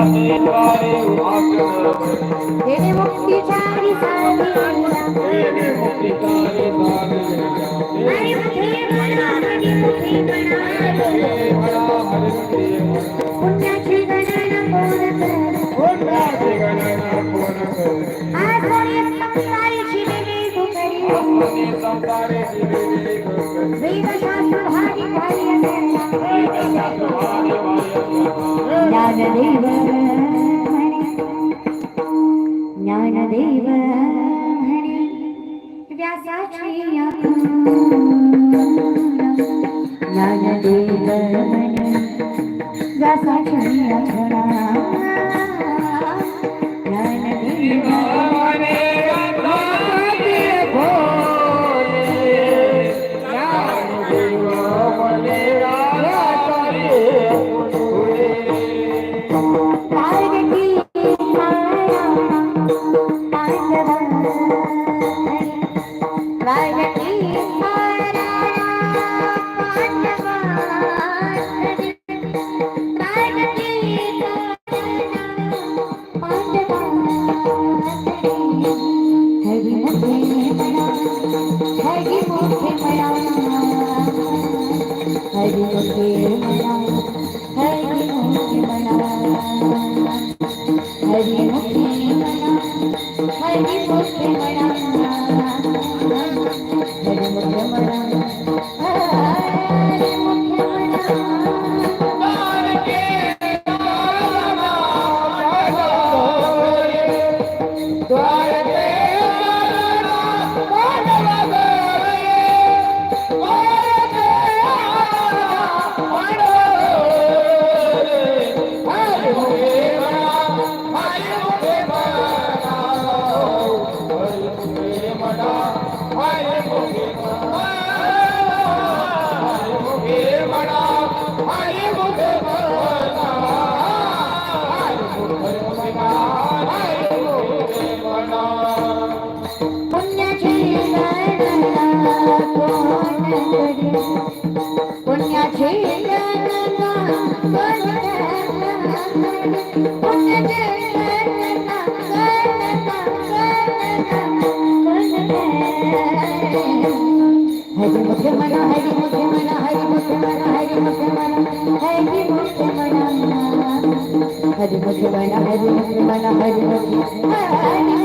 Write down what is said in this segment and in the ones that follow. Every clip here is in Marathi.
মুক্তি চারি সারি মুক্তি চারি সারি Somebody Hallelujah. Gracias. हरि मथे महिना माना हरी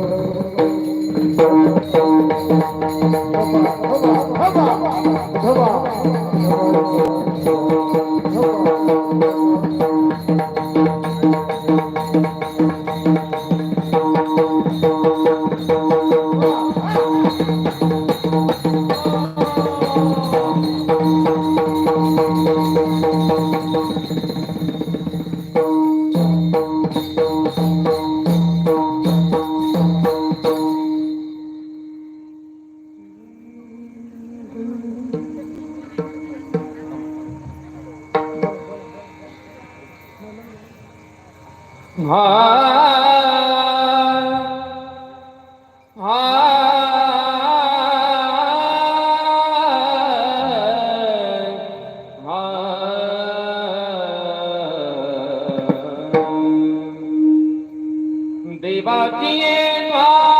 Senhor. শিবাজিয়ে ভাই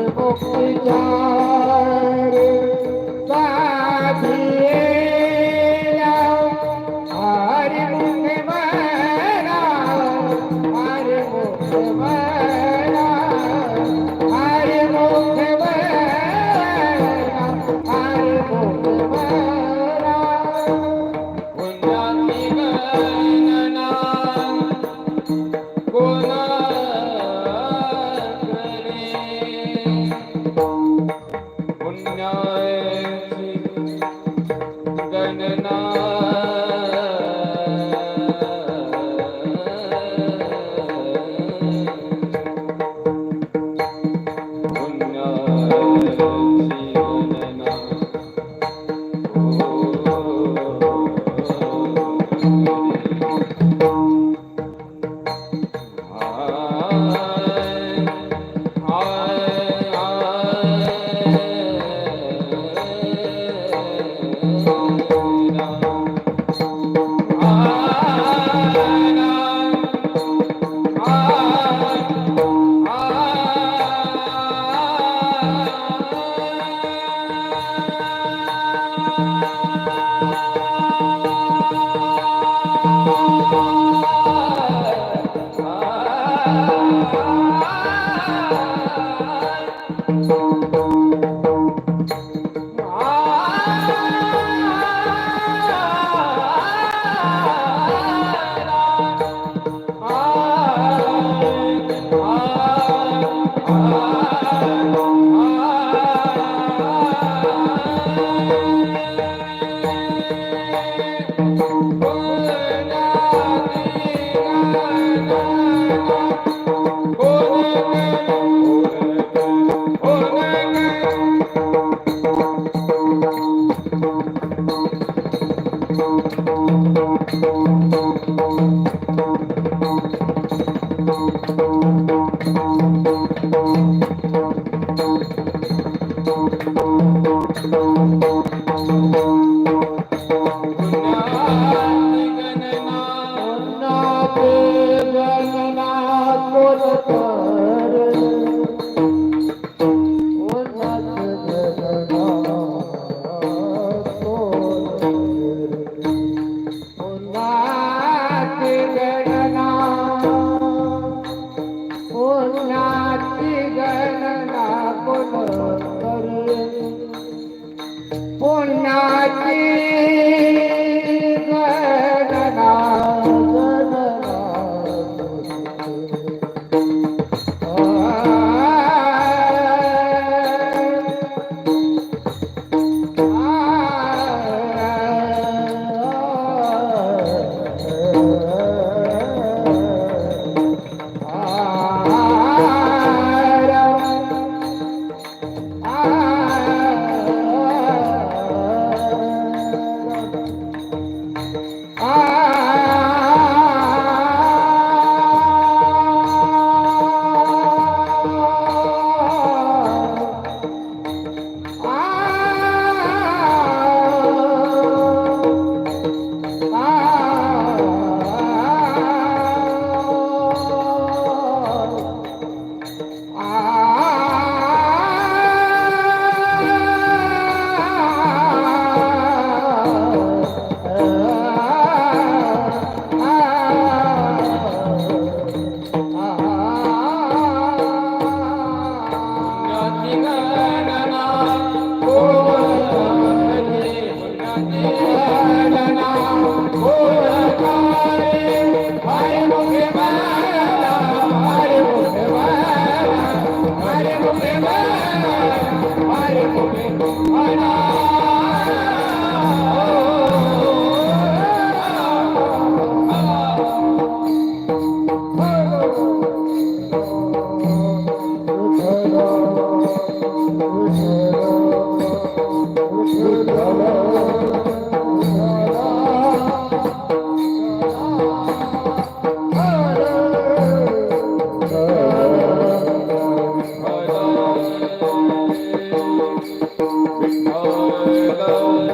Oh, my God. Thank you.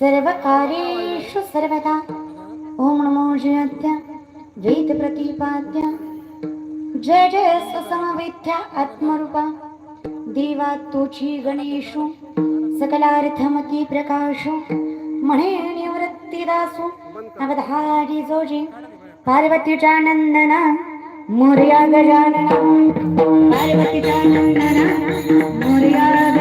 सर्वकारेषु सर्वदा ॐ नमो जयाद्या द्वैतप्रतिपाद्या जय जय स्वसमविद्या आत्मरूपा देवा तुची गणेशु सकलार्थमती प्रकाशो म्हणे निवृत्तिदासु अवधारी जोजी पार्वतीच्या नंदना गजानना मोर्या